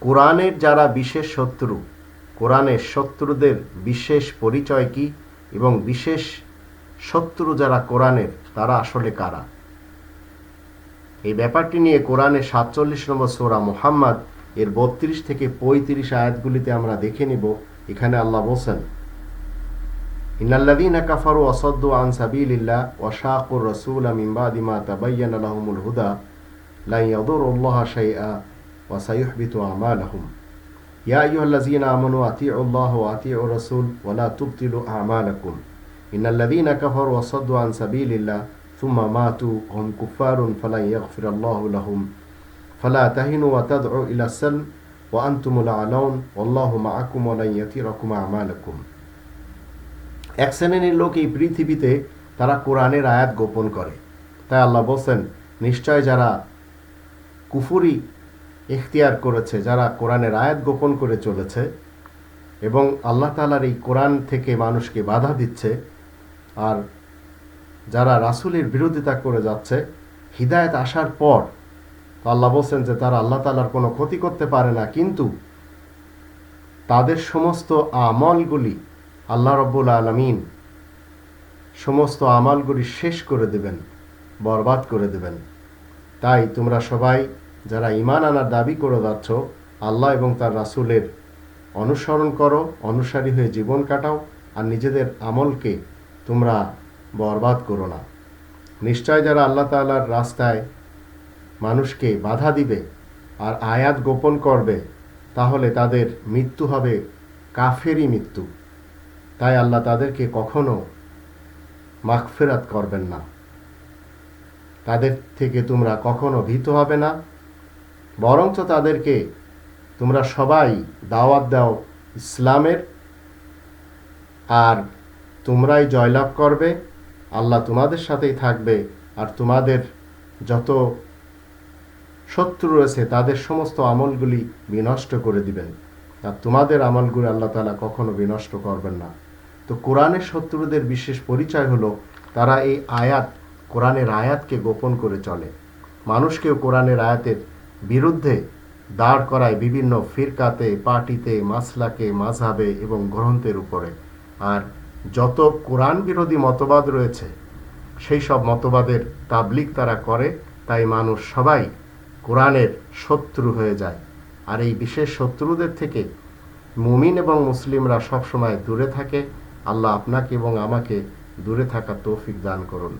কোরআনের যারা বিশেষ শত্রু, কোরআনের শত্রুদের বিশেষ পরিচয় কি এবং বিশেষ শত্রু যারা কোরআনের, তারা আসলে কারা? এই ব্যাপারটি নিয়ে কোরআনে সাতচল্লিশ নম্বর সোরা মোহাম্মদ এর বত্রিশ থেকে পঁয়ত্রিশ আয়াতগুলিতে আমরা দেখে নিব এখানে আল্লাহ বলছেন ইন্নাল্লাযীনা কাফারু ওয়াসাদ্দু আন সাবিলিল্লাহ ওয়া শাকুর রাসূল মিন বাদি মা তাবায়্যানা লাহুমুল হুদা লা ইয়াদুরুল্লাহা শাইআ ওয়া সায়ুহবিতু আমালাহুম ইয়া আইয়ুহাল্লাযীনা আমানু আতিউল্লাহ ওয়া আতিউর রাসূল ওয়া লা তুবতিলু আমালাকুম ইন্নাল্লাযীনা কাফারু ওয়াসাদ্দু আন সাবিলিল্লাহ ثم ماتوا هم كفار فلن يغفر الله لهم ফালা তাহিনু ওয়াতাদ ও ইলাসাল ও আন্তুমুলা আলাউন অল্লাহ মা আকুম অলাইয়াতি রকুমা এক শ্রেণির লোক এই পৃথিবীতে তারা কোরআনের আয়াত গোপন করে। তাই আল্লাহ বলছেন, নিশ্চয় যারা কুফুরি এখতিয়ার করেছে, যারা কোরআনের আয়াত গোপন করে চলেছে এবং আল্লাহ তালার এই কোরআন থেকে মানুষকে বাধা দিচ্ছে আর যারা রাসুলের বিরোধিতা করে যাচ্ছে, হৃদায়ত আসার পর তো আল্লাহ বলছেন যে তারা আল্লাহ তালার কোনো ক্ষতি করতে পারে না, কিন্তু তাদের সমস্ত আমলগুলি আল্লাহ রব্বুল আলমিন সমস্ত আমলগুলি শেষ করে দেবেন, বরবাদ করে দেবেন। তাই তোমরা সবাই যারা ইমান আনার দাবি করে যাচ্ছ, আল্লাহ এবং তার রাসুলের অনুসরণ করো, অনুসারী হয়ে জীবন কাটাও আর নিজেদের আমলকে তোমরা বরবাদ করো না। নিশ্চয় যারা আল্লাহ তাল্লার রাস্তায় মানুষকে বাধা দিবে আর আয়াত গোপন করবে, তাহলে তাদের মৃত্যু হবে কাফেরই মৃত্যু। তাই আল্লাহ তাদেরকে কখনো মাগফেরাত করবেন না। তাদের থেকে তোমরা কখনো ভীত হবে না, বরঞ্চ তাদেরকে তোমরা সবাই দাওয়াত দাও ইসলামের, আর তোমরাই জয়লাভ করবে। আল্লাহ তোমাদের সাথেই থাকবে, আর তোমাদের যত শত্রু রয়েছে, তাদের সমস্ত আমলগুলি বিনষ্ট করে দিবেন। আর তোমাদের আমলগুলি আল্লাহ তালা কখনো বিনষ্ট করবেন না। তো কোরআনের শত্রুদের বিশেষ পরিচয় হলো, তারা এই আয়াত, কোরআনের আয়াতকে গোপন করে চলে। মানুষকেও কোরআনের আয়াতের বিরুদ্ধে দাঁড় করায় বিভিন্ন ফিরকাতে, পার্টিতে, মাসলাকে মাঝহাবে এবং গ্রন্থের উপরে। আর যত কোরআন বিরোধী মতবাদ রয়েছে, সেই সব মতবাদের তাবলিক তারা করে, তাই মানুষ সবাই কোরআনের শত্রু হয়ে যায়। আর এই বিশেষ শত্রুদের থেকে মুমিন এবং মুসলিমরা সবসময় দূরে থাকে। আল্লাহ আপনাকে এবং আমাকে দূরে থাকা তৌফিক দান করুন।